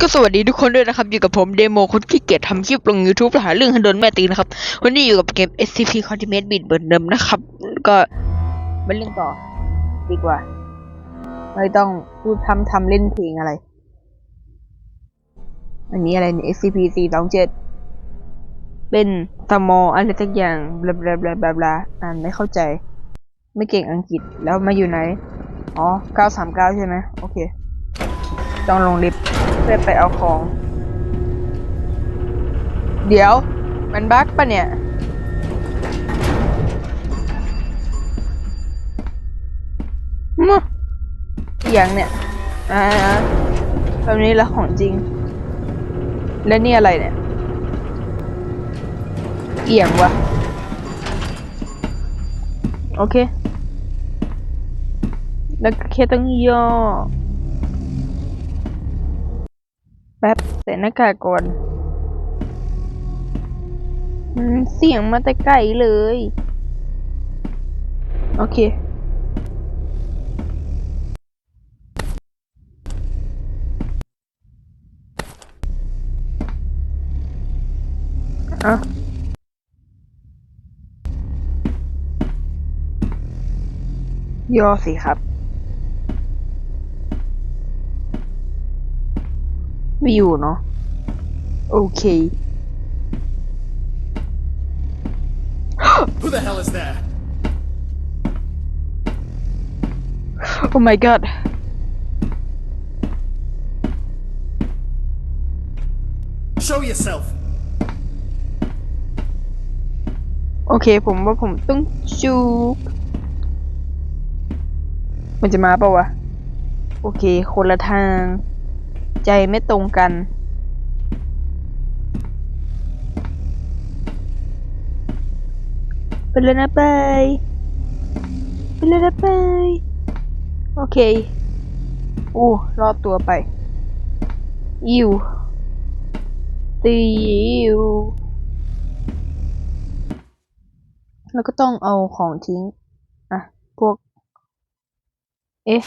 ก็สวัสดีทุกคนด้วยนะครับ อยู่กับผมเดโมคนขี้เกียจทำคลิปลง YouTube หาเรื่องให้โดนแม่ตีนะครับ วันนี้อยู่กับเกม SCP Ultimate Beat เหมือนเดิมนะครับ ก็มาเรื่องต่อ ดีกว่า ไม่ต้องพูดทำทำเล่นเพลงอะไร อันนี้อะไรเนี่ย SCP 4 2 7เป็นสมออะไรสักอย่างบลาบลาบลาบลาบลาอ่านไม่เข้าใจ ไม่เก่งอังกฤษแล้วมาอยู่ไหน อ๋อ 939 ใช่ไหมโอเค ต้องลงลิฟต์ เพื่อไปเอาของ เดี๋ยว มันบั๊กปะเนี่ยมะอหย่างเนี่ย อ่าแบบนี้ละของจริง แล้วนี่อะไรเนี่ย เอียงวะ โอเค แล้วก็แค่ต้องย่อ แป๊บใส่หน้ากากก่อนเสียงมาแต่ไกลเลย โอเค อะย่อสิครับ ไม่อยู่เนาะโอเค Who the hell is there? Oh my god Show yourself. โอเค ผมว่าผมต้องจูบมันจะมาเปล่าวะ โอเค คนละทาง ใจไม่ตรงกัน ไปเลยนะไป ไปเลยนะไป โอเค โอ้รอดตัวไป อิวตีอิวแล้วก็ต้องเอาของทิ้ง อะ พวก เอ๊ะ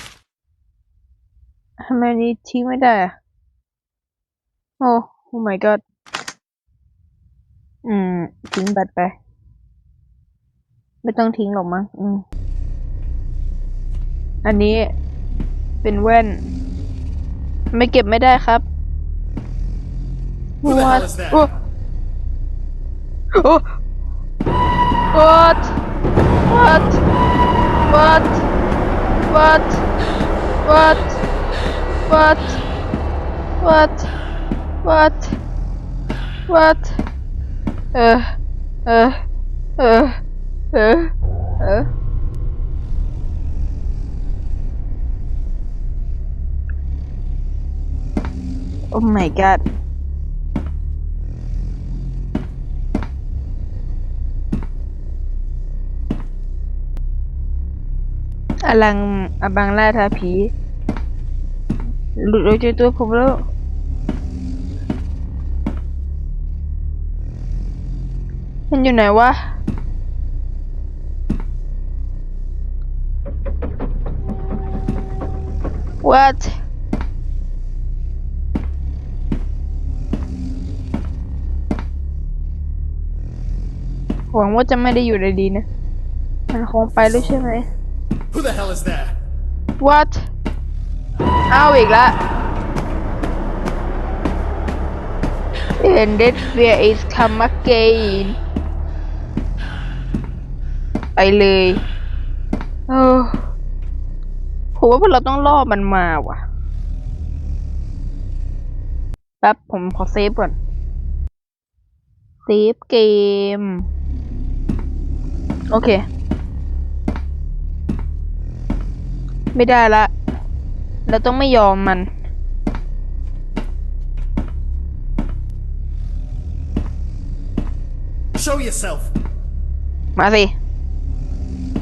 ทำไมนนี้ทิ้งไม่ได้อะ โอ้ oh my god อืม ทิ้งบัตรไป ไม่ต้องทิ้งหรอกมั้งอืม อันนี้เป็นแว่น ไม่เก็บไม่ได้ครับ Who the hell What? is that? โอ้โอ้ What? What? What? What? What? What? What? What? What? เออ เออ เออ เออ เออ Oh my god อลังอบังล่าทาผี หลุดออกจากตัวผมแล้ว มันอยู่ไหนวะ What หวังว่าจะไม่ได้อยู่ในดีนะ มันคงไปแล้วใช่ไหม Who the hell is there? What เอาอีกละ And that fear is come again ไปเลย เออผมว่าพวกเราต้องล่อมันมาว่ะแป๊บผมขอเซฟก่อน เซฟเกม โอเค ไม่ได้ละ เราต้องไม่ยอมมัน Show yourself. มาสิ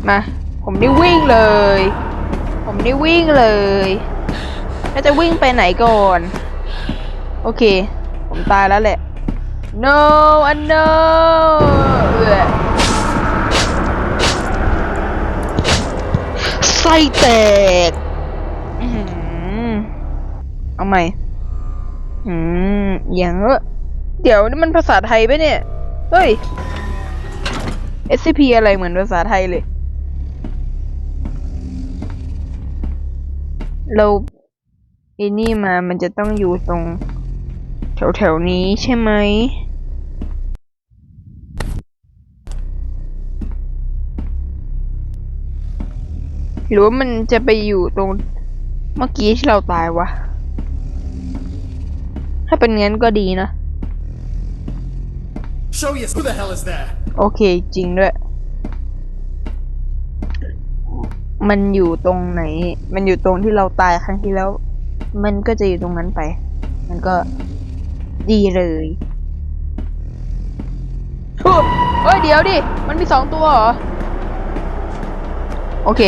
มา ผมได้วิ่งเลย ผมได้วิ่งเลยแล้วจะวิ่งไปไหนก่อน โอเค ผมตายแล้วแหละ no อัน no เอื้อไส้แตกเอาใหม่ อืมอย่างเออเดี๋ยวนี่มันภาษาไทยปะเนี่ย เฮ้ย SCP อะไรเหมือนภาษาไทยเลย เราไอ้นี่มามันจะต้องอยู่ตรง แถวแถวๆนี้ใช่ไหมหรือว่ามันจะไปอยู่ตรงเมื่อกี้ที่เราตายวะ ถ้าเป็นงั้นก็ดีนะ Show yourself. Who the hell is there? โอเค จริงด้วย มันอยู่ตรงไหน มันอยู่ตรงที่เราตายครั้งที่แล้ว มันก็จะอยู่ตรงนั้นไป มันก็ดีเลยเฮ้ยเดี๋ยวดิ มันมีสองตัวเหรอ โอเค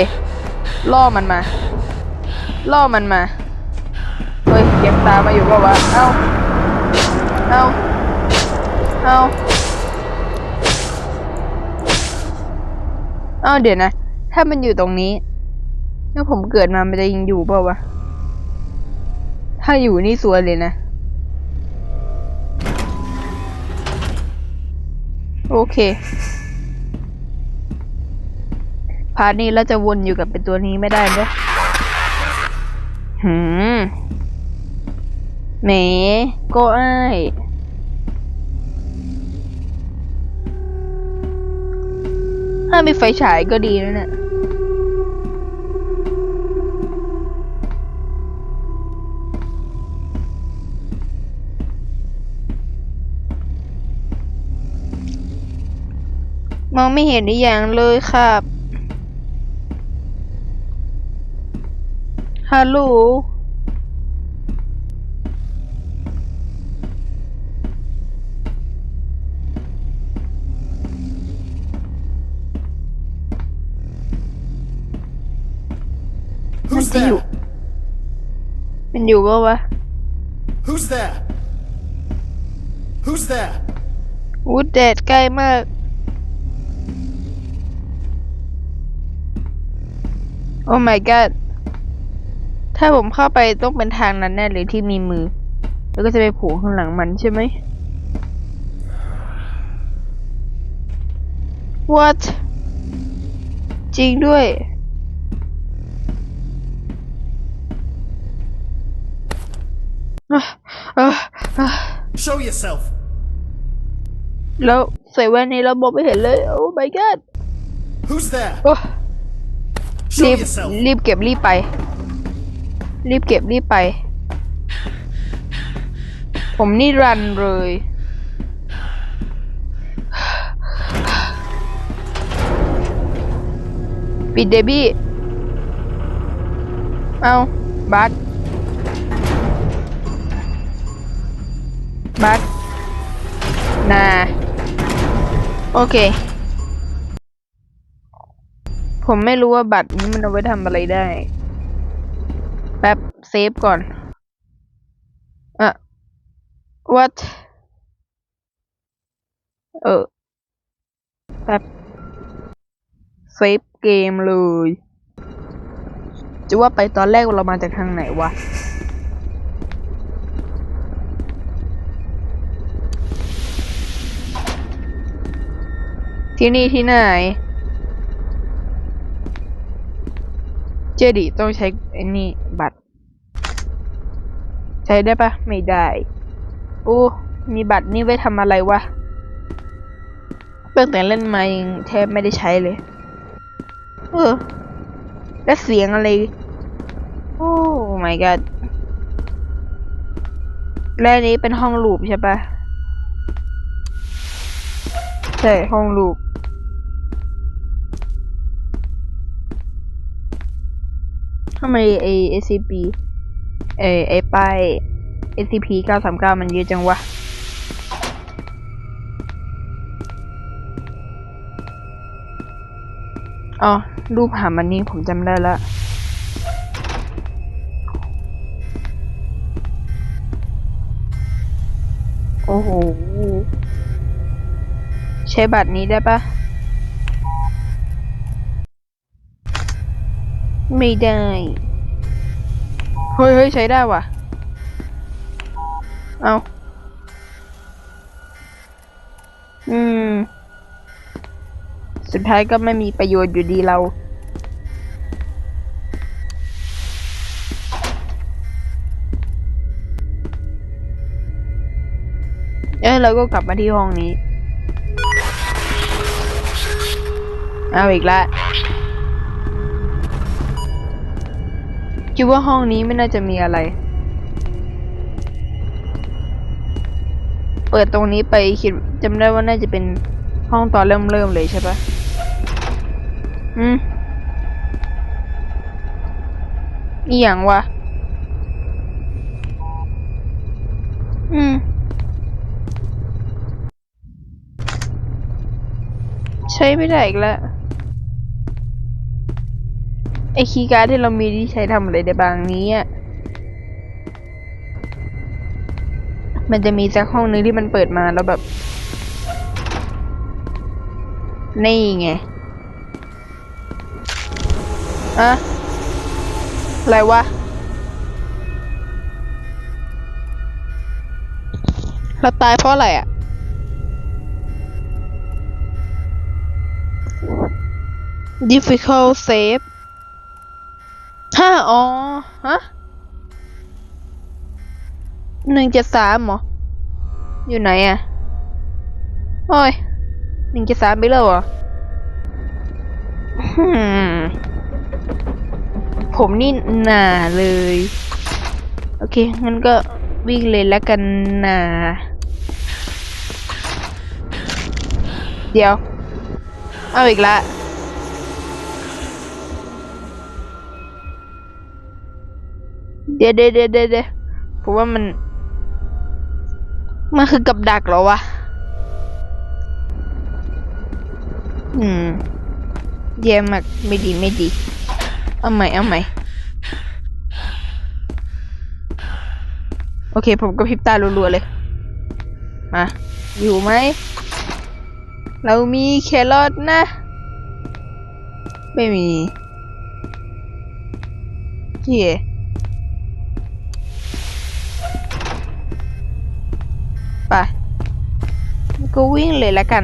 ล่อมันมา ล่อมันมา เฮ้ยยังตามาอยู่เปล่าวะ เอ้า เอ้า เอ้าอ้าเดี๋ยวนะ ถ้ามันอยู่ตรงนี้แล้วผมเกิดมามันจะยังอยู่เปล่าวะ ถ้าอยู่นี่สวยเลยนะ โอเค พาร์ทนี้เราจะวนอยู่กับเป็นตัวนี้ไม่ได้ด้วยหืมแหมก็อ้าย ถ้ามีไฟฉายก็ดีนะเนี่ยมองไม่เห็นอีกอย่างเลยครับฮัลโหล Who's What do you- there? มันอยู่ปะวะ Who's there? Who's there? วูดแดดใกล้มากโอ้ my god ถ้าผมเข้าไปต้องเป็นทางนั้นแน่เลยที่มีมือ แล้วก็จะไปโผูกข้างหลังมันใช่ไหม what จริงด้วย Show yourself. แล้วใส่แว่นนี้แล้วมองไม่เห็นเลย โอ้ my god Who's there? โอ้ Show รีบ yourself. รีบเก็บรีบไป รีบเก็บรีบไป ผมนี่รันเลย ปิดเดบี้ เอาบัส บัสนาโอเค ผมไม่รู้ว่าบัตรนี้มันเอาไว้ทำอะไรได้ แป๊บเซฟก่อนอะ what เออแป๊บเซฟเกมเลย จะว่าไปตอนแรกเรามาจากทางไหนวะ ที่นี่ที่ไหน เจดีต้องใช้ไอ้นี่บัตร ใช้ได้ปะไม่ได้โอ้มีบัตรนี่ไว้ทำอะไรวะตั้งแต่เล่นมายังแทบไม่ได้ใช้เลย เออ แล้วเสียงอะไร โอ้ my god และอันนี้เป็นห้องลูปใช่ปะใช่ห้องลูป ทำไมไอ SCP เออไอป้าย SCP 939 มันเยอะจังวะ อ๋อ รูปหามันนี่ผมจำได้ละโอ้โห ใช้บัตรนี้ได้ปะ ไม่ได้ เฮ้ยเฮ้ยใช้ได้ว่ะ เอาอืม สุดท้ายก็ไม่มีประโยชน์อยู่ดีเรา เอ้ยเราก็กลับมาที่ห้องนี้ เอาอีกแล้ว คิดว่าห้องนี้ไม่น่าจะมีอะไร เปิดตรงนี้ไปคิดจำได้ว่าน่าจะเป็นห้องตอนเริ่มเริ่มเลยใช่ปะอืมอีหยังวะ อืม ใช้ไม่ได้อีกแล้ว อคีย์การ์ดที่เรามีที่ใช้ทำอะไรได้บางนี้อะมันจะมีสักห้องนึงที่มันเปิดมาแล้วแบบ นี่ไงอะอะไรวะ เราตายเพราะอะไรอะ difficult save ห้าอ๋อ ฮะหนึ่งเจ็ดสามเหรอ อยู่ไหนอะโอ้ยหนึ่งเจ็ดสามไปแล้วเหรอผมนี่หนาเลย โอเค งั้นก็วิ่งเลยแล้วกันนะเดี๋ยว เอาอีกละ เดี๋ยวเดี๋ยวเดี๋ยวเดี๋ยวเดี๋ยวผมว่ามัน มันคือกับดักเหรอวะ อืมแย่มากไม่ดีไม่ดี เอาใหม่เอาใหม่โอเค ผมก็พริบตารัวๆเลย มา อยู่ไหม เรามีแครอทนะ ไม่มีเหี้ย ไปก็วิ่งเลยแล้วกัน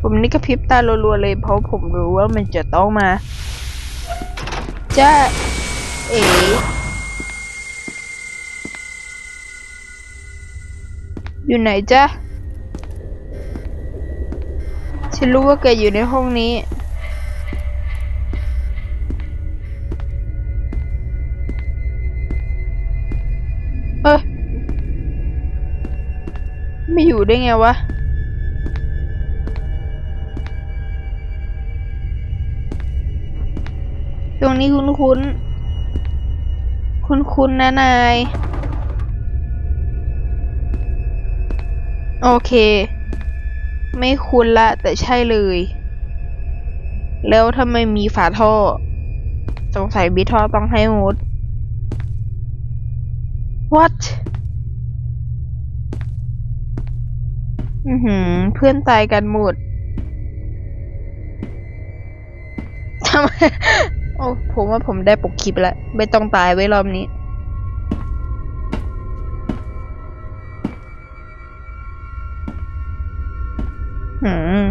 ผมนี่ก็พริบตารัวๆเลยเพราะผมรู้ว่ามันจะต้องมาจ้าเอ๋อยู่ไหนจ้าฉันรู้ว่าแกอยู่ในห้องนี้ ไม่อยู่ได้ไงวะตรงนี้คุ้นคุ้นคุ้นคุ้นนะนาย โอเค ไม่คุ้นละ แต่ใช่เลย แล้วทำไมมีฝาท่อ สงสัยบีท่อต้องให้มุด What อือหือ เพื่อนตายกันหมดทำไม โอ้ ผมว่าผมได้ปกคลิปแล้ว ไม่ต้องตายไว้รอบนี้ หืม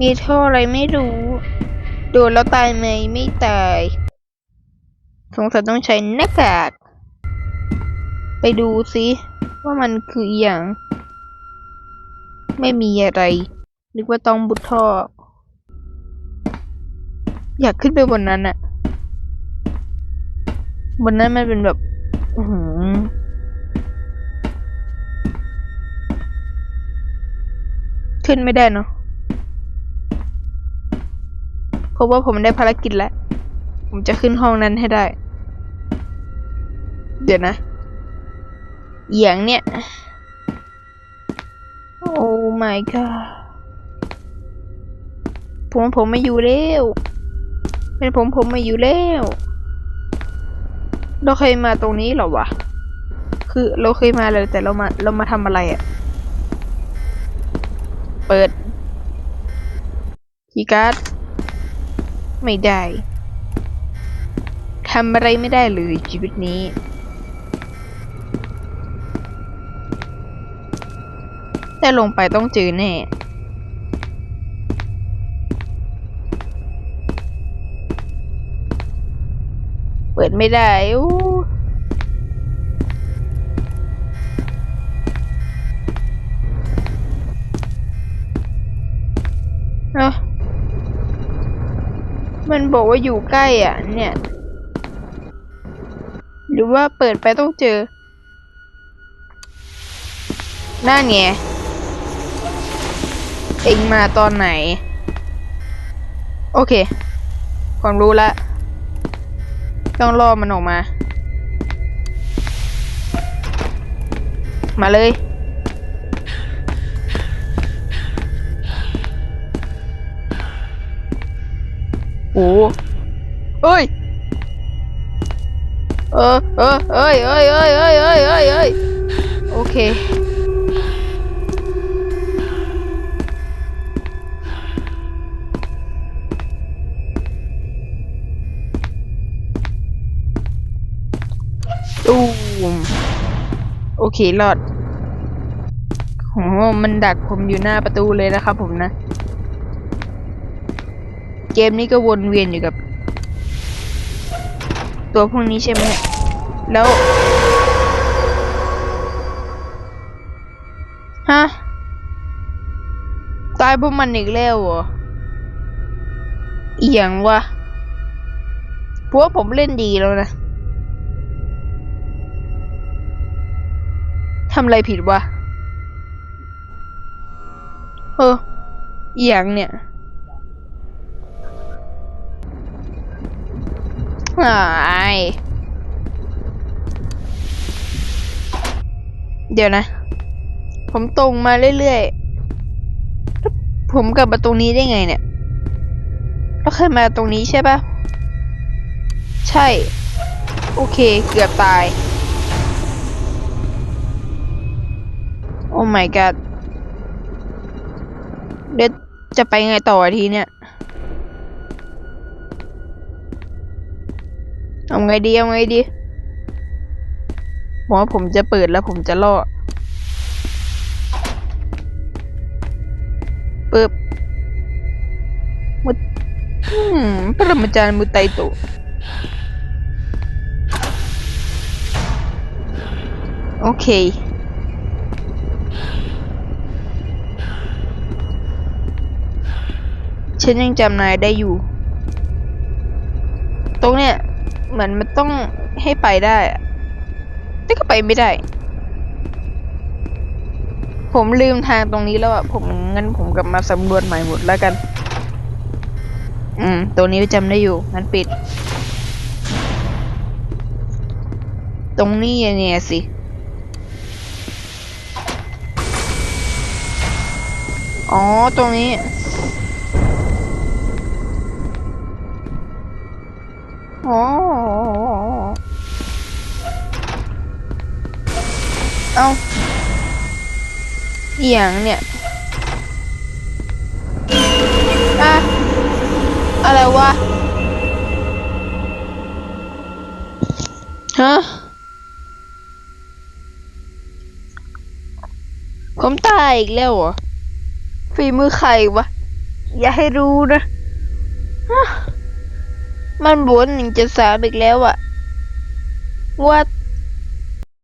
มีท่ออะไรไม่รู้ โดนแล้วตายไหมไม่ตาย สงสัยต้องใช้หน้ากาก ไปดูซิว่ามันคืออย่าง ไม่มีอะไรนึกว่าต้องบุดท่อ อยากขึ้นไปบนนั้นอะบนนั้นมันเป็นแบบหือขึ้นไม่ได้เนาะเพราะว่าผมได้ภารกิจแล้ว ผมจะขึ้นห้องนั้นให้ได้ เดี๋ยวนะ อย่างเนี้ยโอ้ my god ผมผมไม่อยู่แล้วเป็นผมผมไม่อยู่แล้วเราเคยมาตรงนี้หรอวะ คือเราเคยมาเลยแต่เรามาเรามาทำอะไรอะ่ะ เปิดคีการ์ดไม่ได้ทำอะไรไม่ได้เลยชีวิตนี้ แต่ลงไปต้องเจอแน่เปิดไม่ได้อู้เอ้ามันบอกว่าอยู่ใกล้อะ เนี่ย หรือว่าเปิดไปต้องเจอ นั่นไง เองมาตอนไหน โอเค ความรู้ละ ต้องรอมันออกมา มาเลย โอ้เอ้ย เออเออเอ้ยเอ้ยเอ้ยเอ้ยเอ้ย เครอดโหมันดักผมอยู่หน้าประตูเลยนะครับผมนะ เกมนี้ก็วนเวียนอยู่กับ ตัวพวกนี้ใช่ไหมแล้วฮะตายพวกมันอีกแล้วเหรอเอียงวะเพราะว่าผมเล่นดีแล้วนะ ทำอะไรผิดวะ เอออหย่างเนี่ย หาย เดี๋ยวนะ ผมตรงมาเรื่อยๆ ผมกลับมาตรงนี้ได้ไงเนี่ยเราเคยมาตรงนี้ใช่ปะใช่ โอเค เกือบตาย โอ้ my god เดี๋ยวจะไปไงต่อทีเนี่ยเอาไงดีเอาไงดีหมอผมจะเปิดแล้วผมจะล่อปึ๊บมุดอืมปรมจารย์มุไตโตะโอเค ฉันยังจำนายได้อยู่ ตรงเนี้ยเหมือนมันต้องให้ไปได้แต่ก็ไปไม่ได้ ผมลืมทางตรงนี้แล้วอะผมงั้นผมกลับมาสำรวจใหม่หมดแล้วกัน อืมตรงนี้จำได้อยู่ งั้นปิด ตรงนี้เนี่ยสิอ๋อ ตรงนี้ เอาอหย่างเนี่ยอะอะไรวะ ฮะ ผมตายอีกแล้วเหรอฝีมือใครวะ อย่าให้รู้นะะ มันบวนหนึ่งจะสามอีกแล้วอะ What